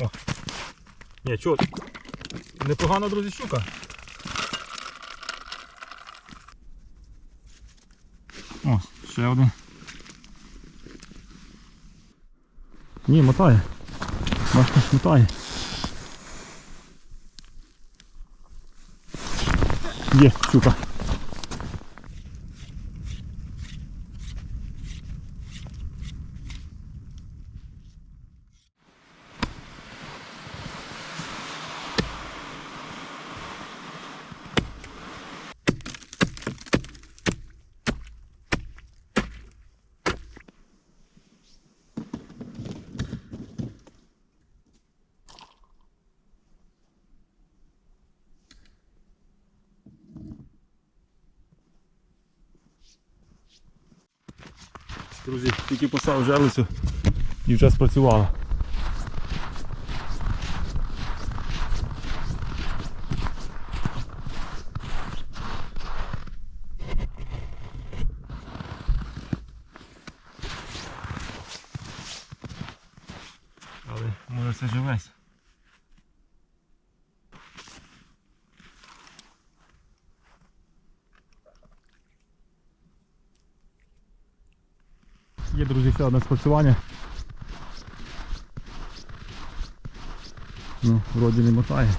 О. Ні, чого? Непогана, друзі, щука. О, ще один. Ні, мотає. Бачите, мотає. Є, щука. Друзі, тільки поставив жерлицю і вже спрацювала. Але може це живець. Є, друзі, ще одне спрацювання. Ну, вроді не мотає.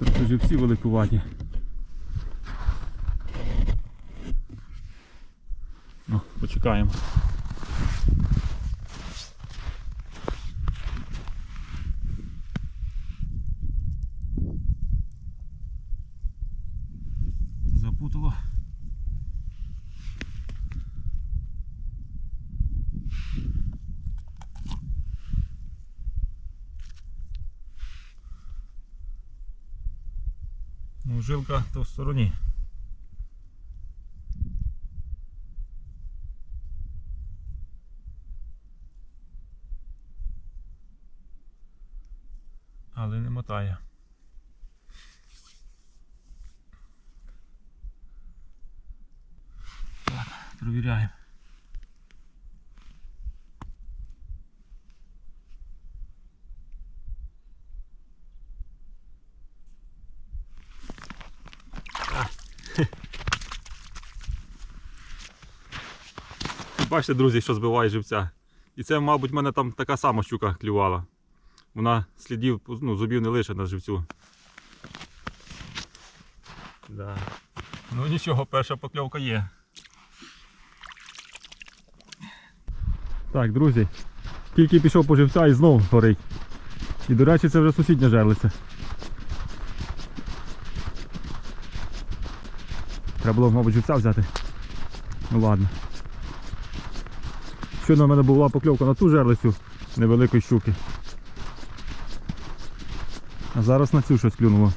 Вже всі великуваті. Ну, почекаємо. Запутало. Ну, жилка то в стороні. Але не мотає. Провіряємо. Бачите, друзі, що збиває живця. І це, мабуть, в мене там така сама щука клювала. Вона слідів, ну, зубів не лише на живцю. Да. Ну нічого, перша покльовка є. Так, друзі, тільки пішов по живця і знов горить. І до речі, це вже сусідня жерлиця. Треба було, мабуть, живця взяти. Ну ладно. Щойно в мене була покльовка на ту жерлицю невеликої щуки. А зараз на цю щось клюнуло.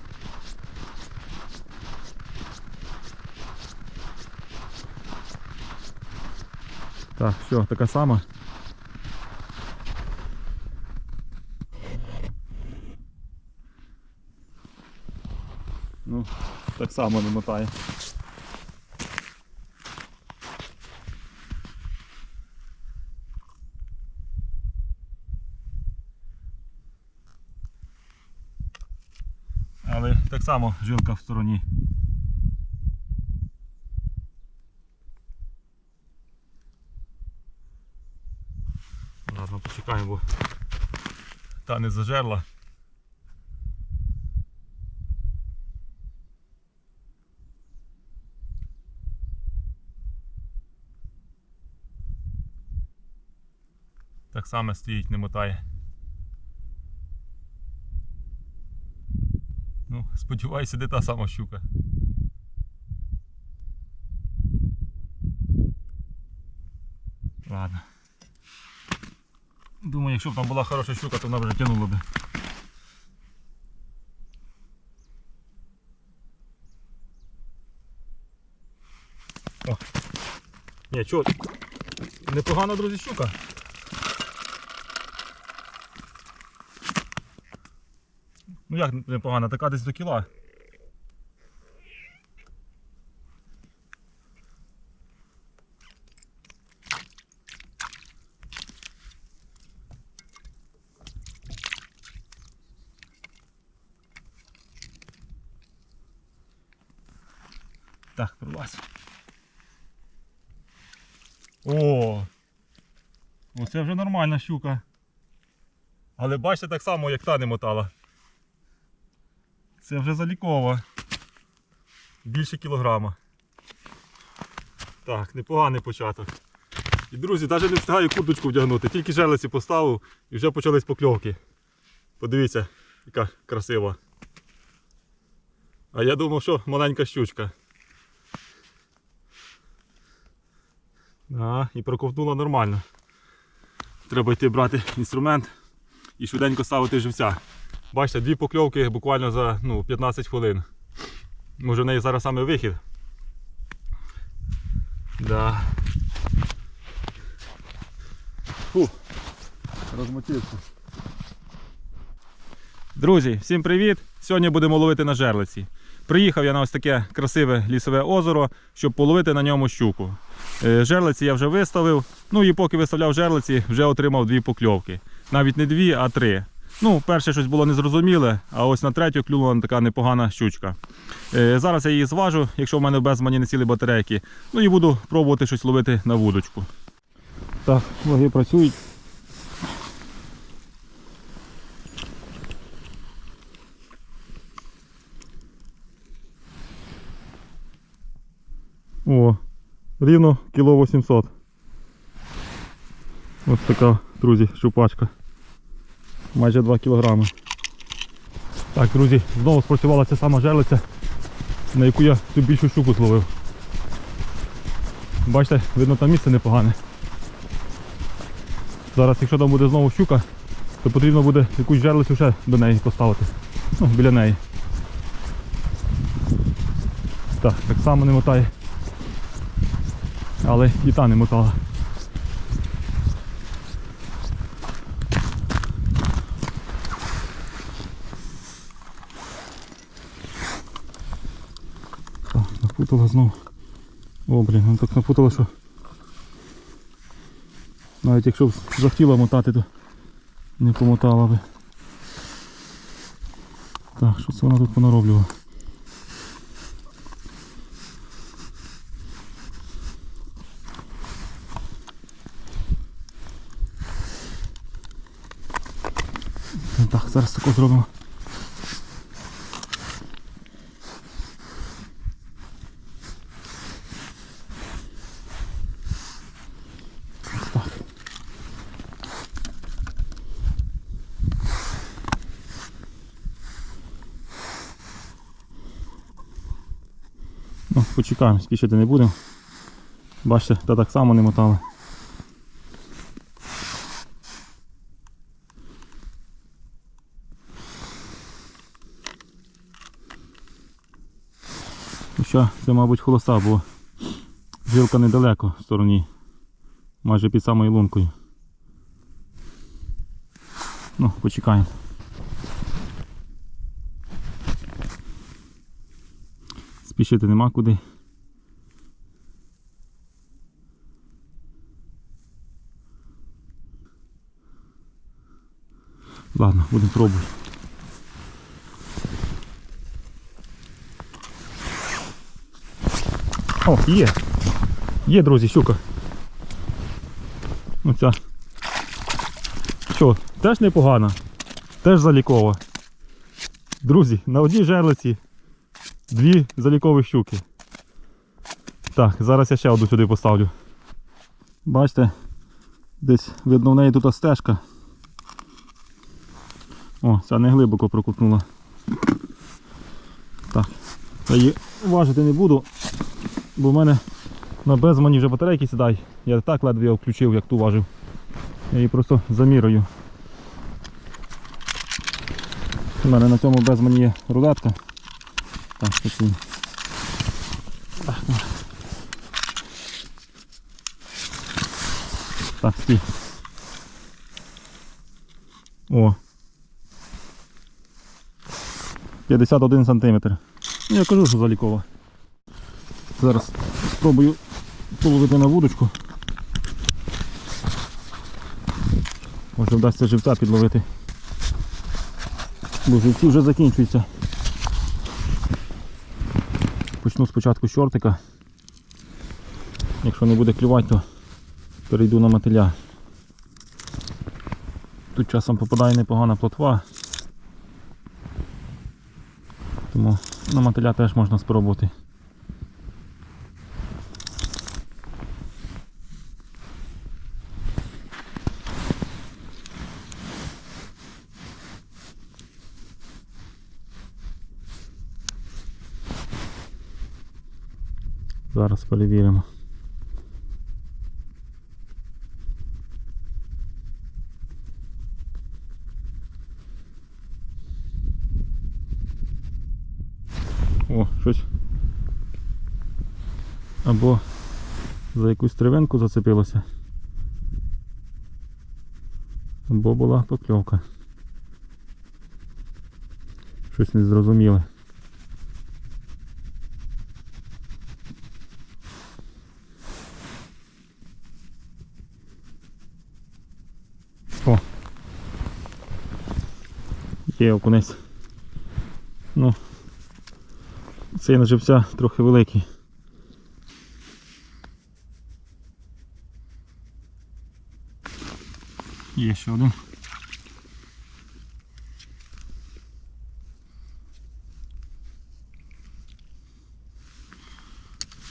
Так, все, така сама. Ну, так само не мотає. Але так само жилка в стороні. Ладно, почекаємо, бо та не зажерла. Так само стоїть, не мотає. Сподіваюся, де та сама щука. Ладно. Думаю, якщо б там була хороша щука, то вона вже тянула би. О. Ні, чого? Непогана, друзі, щука. Ну як непогана, така десь до кіла. Так, пролазь. О! Оце вже нормальна щука. Але бачите так само, як та не мотала. Це вже залікова. Більше кілограма. Так, непоганий початок. І друзі, навіть не встигаю курточку вдягнути, тільки жерлиці поставив і вже почались покльовки. Подивіться, яка красива. А я думав, що маленька щучка. Да, і проковтнула нормально. Треба йти брати інструмент і швиденько ставити живця. Бачите, дві покльовки буквально за ну, 15 хвилин. Може в неї зараз саме вихід. Да. Фу. Розмотівся. Друзі, всім привіт! Сьогодні будемо ловити на жерлиці. Приїхав я на ось таке красиве лісове озеро, щоб половити на ньому щуку. Е, Жерлиці я вже виставив. Ну і поки виставляв жерлиці, вже отримав дві покльовки. Навіть не дві, а три. Ну, перше щось було незрозуміле, а ось на третю клюнула така непогана щучка. Е, Зараз я її зважу, якщо в мене без мані не цілі батарейки. Ну і буду пробувати щось ловити на вудочку. Так, ваги працюють. О, рівно кіло 800. Ось така, друзі, щупачка. Майже 2 кілограми. Так, друзі, знову спрацювала ця сама жерлиця, на яку я цю більшу щуку зловив. Бачите, видно там місце непогане. Зараз, якщо там буде знову щука, то потрібно буде якусь жерлицю ще до неї поставити. Ну, біля неї. Так, так само не мотає. Але і та не мотала. Так, напутала знову. О, блін, ну так напутала, що навіть якщо б захотіла мотати, то не помотала би. Так, що це вона тут понароблювала? Так, зараз тако зробимо. Ну, почекаємо, спішити не будемо. Бачите, та так само не мотали. Ну Що, це, мабуть, холоса, бо жилка недалеко в стороні. Майже під самою лункою. Ну, почекаємо. Спішити нема куди. Ладно, будемо пробувати. О, є. Є, друзі, щука. Оця. Що, теж непогана. Теж залікова. Друзі, на одній жерлиці дві залікові щуки. Так, зараз я ще одну сюди поставлю. Бачите, десь видно в неї тут стежка. О, ця не глибоко прокутнула. Так, я її важити не буду, бо в мене на безмані вже батарейки сідай. Я так ледве його включив, як ту важив. Я її просто замірюю. У мене на цьому безмані є рулетка. Так, спокійно. Так, ну. так, стій. О. 51 сантиметр. Ну, я кажу, що залікова. Зараз спробую половити на вудочку. Може вдасться живця підловити. Бо живці вже закінчуються. Почну спочатку з чортика. Якщо не буде клювати, то перейду на мотиля. Тут часом попадає непогана плотва. Тому на мотиля теж можна спробувати. Зараз перевіримо. О, щось. Або за якусь тривинку зацепилося. Або була покльовка. Щось незрозуміле. О. Є окунець. Ну, цей на живця трохи великий. Є ще один.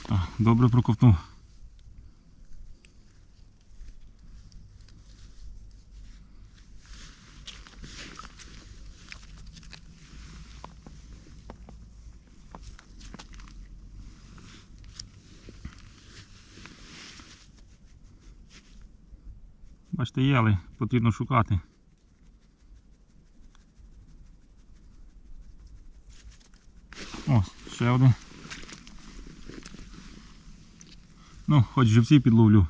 Так, добре проковтнув. Але потрібно шукати. О, ще один. Ну, хоч живці підловлю.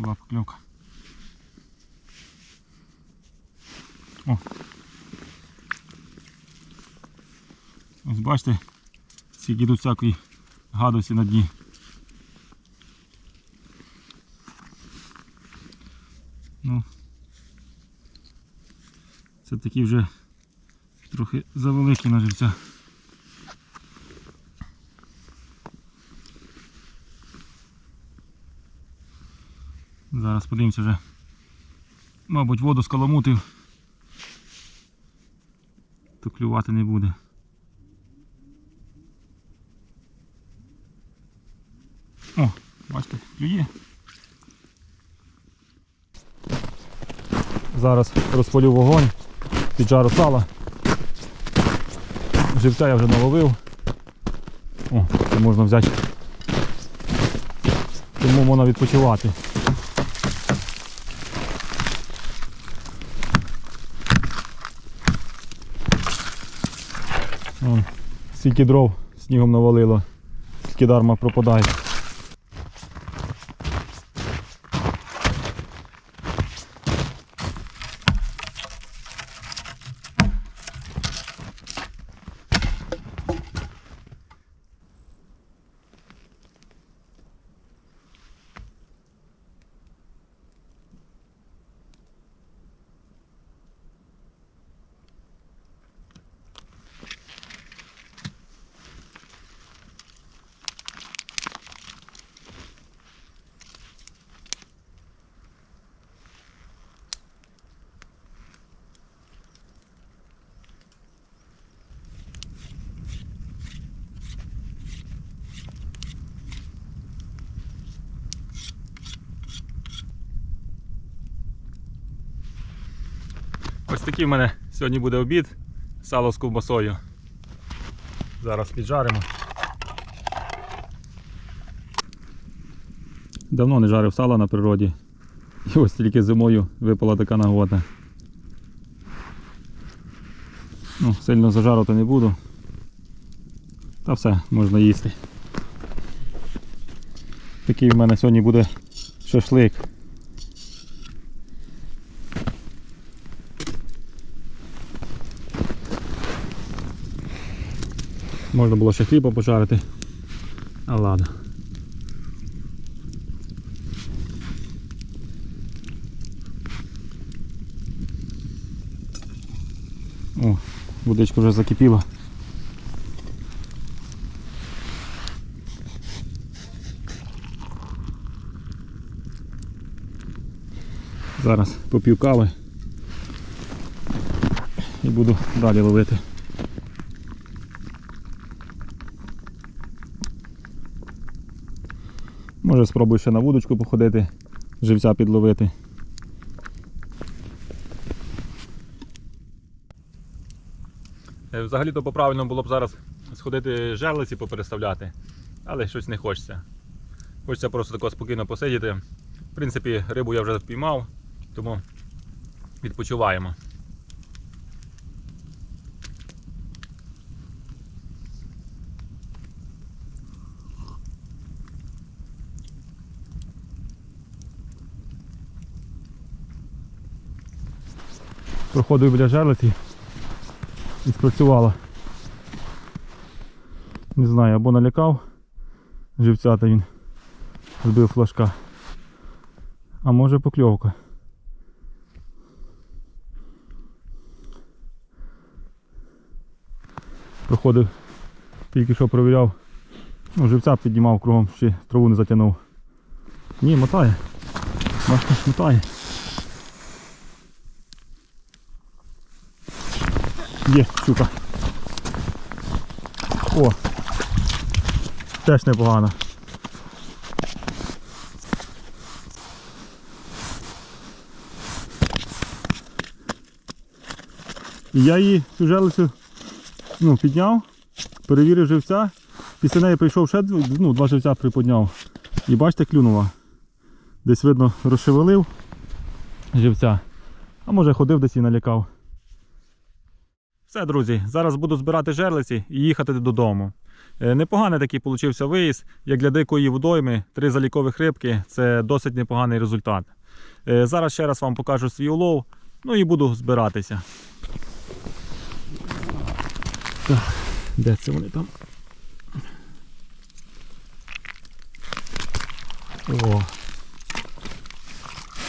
Була покльовка. О. Ось бачите, скільки тут всякої гадості на дні. Ну, це такі вже трохи завеликі на живця. Зараз подивимося вже. Мабуть, воду скаламутив. То клювати не буде. О, бачите, клює. Зараз розпалю вогонь, піджару сала. Живця я вже наловив. О, це можна взяти. Тому можна відпочивати. Стільки дров снігом навалило, скільки дарма пропадає. Ось такий в мене сьогодні буде обід. Сало з ковбасою. Зараз піджаримо. Давно не жарив сало на природі. І ось тільки зимою випала така нагода. Ну, сильно зажарувати не буду. Та все, можна їсти. Такий в мене сьогодні буде шашлик. Можна було ще хліба пожарити. А ладно. О, водичка вже закипіла. Зараз поп'ю кави і буду далі ловити. Може спробую ще на вудочку походити, живця підловити. Е, Взагалі-то по-правильному було б зараз сходити жерлиці попереставляти, але щось не хочеться. Хочеться просто тако спокійно посидіти. В принципі, рибу я вже впіймав, тому відпочиваємо. Проходив біля жерлиці і спрацювала. Не знаю, або налякав живця, та він збив флажка. А може покльовка. Проходив, тільки що провіряв. Ну, живця піднімав кругом, ще траву не затягнув. Ні, мотає. Бачите, мотає. Є, щука. О! Теж непогано. Я її цю желицю ну, підняв, перевірив живця. Після неї прийшов ще ну, два живця приподняв. І бачите, клюнула. Десь видно розшевелив живця. А може ходив десь і налякав. Все, друзі, зараз буду збирати жерлиці і їхати додому. Е, Непоганий такий получився виїзд. Як для дикої водойми, три залікових рибки це досить непоганий результат. Е, Зараз ще раз вам покажу свій улов, ну і буду збиратися. Так, де це вони там? О.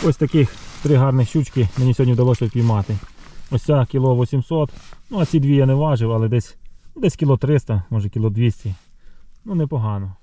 Ось таких три гарних щучки мені сьогодні вдалося впіймати. Ось ця кіло 800. Ну, а ці дві я не важив, але десь, десь кіло 300, може кіло 200. Ну, непогано.